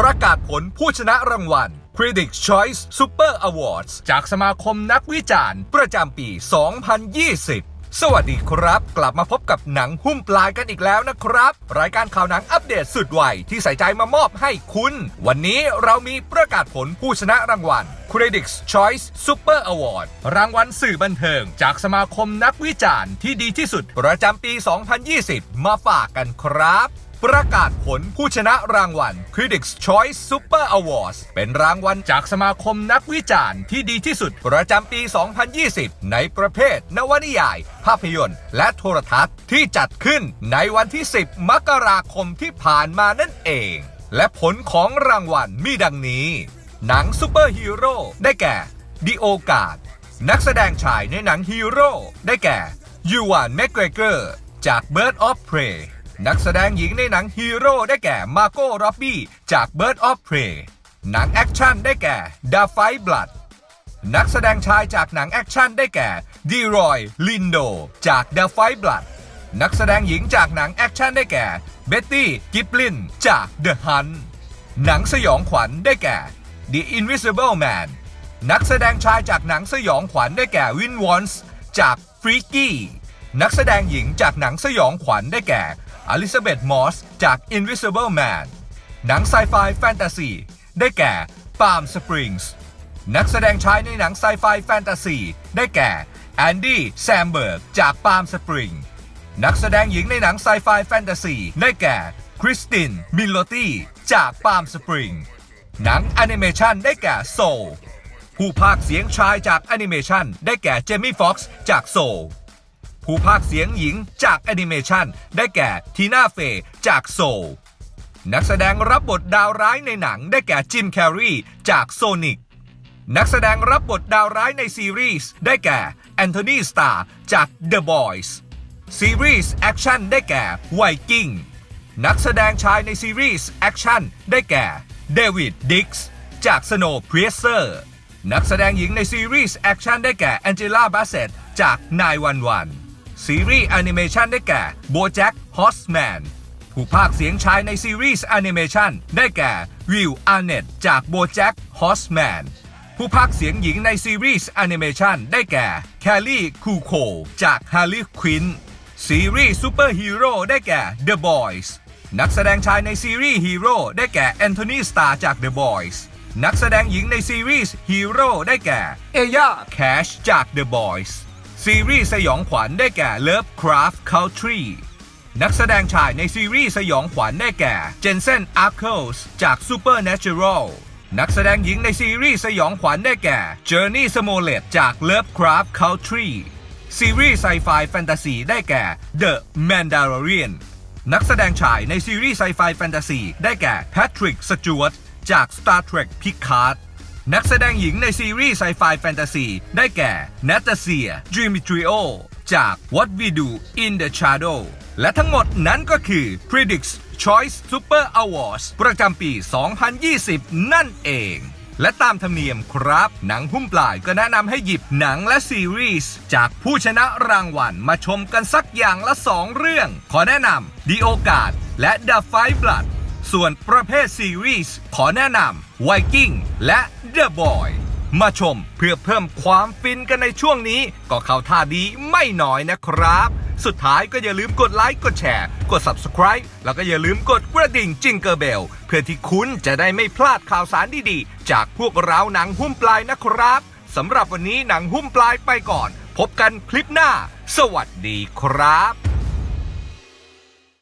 ประกาศผลผู้ชนะรางวัล Critics Choice Super Awards จากสมาคมนักวิจารณ์ ประจำปี 2020 สวัสดีครับ กลับมาพบกับหนังหุ้มปลายกันอีกแล้วนะครับ รายการข่าวหนังอัปเดตสุดไวที่ใส่ใจมามอบให้คุณ วันนี้เรามีประกาศผลผู้ชนะรางวัล Critics Choice Super Award รางวัลสื่อบันเทิง จากสมาคมนักวิจารณ์ที่ดีที่สุดประจำปี 2020 มาฝากกันครับ ประกาศผลผู้ชนะรางวัล Critics Choice Super Awards เป็นรางวัลจากสมาคมนักวิจารณ์ที่ดีที่สุด ประจำปี 2020 ในประเภท นวนิยาย ภาพยนตร์ และโทรทัศน์ที่จัดขึ้นในวันที่ 10 มกราคมที่ผ่านมานั่นเอง และผลของรางวัลมีดังนี้ หนังซูเปอร์ฮีโร่ได้แก่ดิโอกาดนักแสดงชายในหนังฮีโร่ได้แก่ยูวานแมกเกรเกอร์จาก Bird of Prey นักแสดงหญิงในหนังฮีโร่ได้แก่มาโก้ร็อบบี้จาก Bird of Prey หนังแอคชั่นได้แก่ The Fight Blood นักแสดงชายจากหนังแอคชั่นได้แก่ดีรอยลินโดจาก The Fight Blood นักแสดงหญิงจากหนังแอคชั่นได้แก่เบ็ตตี้กิปลินจาก The Hunt หนังสยองขวัญได้แก่ The Invisible Man นักแสดงชายจากหนังสยองขวัญได้แก่วินวอนส์จาก Freaky นักแสดงหญิงจากหนังสยองขวัญได้แก่ อลิซาเบธมอสจาก Invisible Man หนังไซไฟแฟนตาซีได้แก่ Palm Springs นักแสดงชายในหนังไซไฟแฟนตาซีได้แก่แอนดี้แซมเบิร์กจาก Palm Springs นักแสดงหญิงในหนังไซไฟแฟนตาซีได้แก่คริสตินมิลโลตี้จาก Palm Springs หนังแอนิเมชันได้แก่โซลผู้พากย์เสียงชายจากแอนิเมชันได้แก่เจมี่ฟ็อกซ์จากโซล ผู้พากเสียงหญิงจากแอนิเมชันได้แก่ทีน่าเฟย์จากโซลนักแสดงรับบทดาวร้ายในหนังได้แก่จิมแคร์รีจากโซนิกนักแสดงรับบทดาวร้ายในซีรีส์ได้แก่แอนโทนีสตาร์จาก The Boys ซีรีส์แอคชั่นได้แก่ไวกิ้งนักแสดงชายในซีรีส์แอคชั่นได้แก่เดวิดดิกส์จาก Snow p r e s e r นักแสดงหญิงในซีรีส์แอคชั่นได้แก่แองเจล่าบาเซตจาก 911 ซีรีส์แอนิเมชันได้แก่โบแจ็คฮอสแมนผู้พากเสียงชายในซีรีส์แอนิเมชันได้แก่วิลอาร์เนตจากโบแจ็คฮอสแมนผู้พากเสียงหญิงในซีรีส์แอนิเมชันได้แก่แคลลี่คูโคจากฮาร์ลีควินซีรีส์ซูเปอร์ฮีโร่ได้แก่ The Boys นักแสดงชายในซีรีส์ฮีโร่ได้แก่แอนโทนีสตาร์จาก The Boys นักแสดงหญิงในซีรีส์ฮีโร่ได้แก่เอย่าแคชจาก The Boys ซีรีส์สยองขวัญได้แก่ Lovecraft Country นักแสดงชายในซีรีส์สยองขวัญได้แก่เจนเซนอาร์เคิลส์จาก Supernatural นักแสดงหญิงในซีรีส์สยองขวัญได้แก่ Journey Smollett จาก Lovecraft Country ซีรีส์ไซไฟแฟนตาซีได้แก่ The Mandalorian นักแสดงชายในซีรีส์ไซไฟแฟนตาซีได้แก่ Patrick Stewart จาก Star Trek Picard นักแสดงหญิงในซีรีส์ไซไฟแฟนตาซีได้แก่ Nastasia Dimitrio จาก What We Do in the Shadow และทั้งหมดนั้นก็คือ Critics Choice Super Awards ประจำปี 2020 นั่นเอง และตามธรรมเนียมครับ หนังหุ้มปลายก็แนะนำให้หยิบหนังและซีรีส์จากผู้ชนะรางวัลมาชมกันสักอย่างละ 2 เรื่อง ขอแนะนำ The โอกาสและ The Five Blood ส่วนประเภทซีรีส์ขอแนะนำ Viking และ The Boy มาชมเพื่อเพิ่มความฟินกันในช่วงนี้ ก็เข้าท่าดีไม่น้อยนะครับ สุดท้ายก็อย่าลืมกดไลค์กดแชร์ กด Subscribe แล้วก็อย่าลืมกดกระดิ่งจิงเกอร์เบล เพื่อที่คุณจะได้ไม่พลาดข่าวสารดีๆ จากพวกเราหนังหุ้มปลายนะครับสำหรับวันนี้หนังหุ้มปลายไปก่อน พบกันคลิปหน้า สวัสดีครับ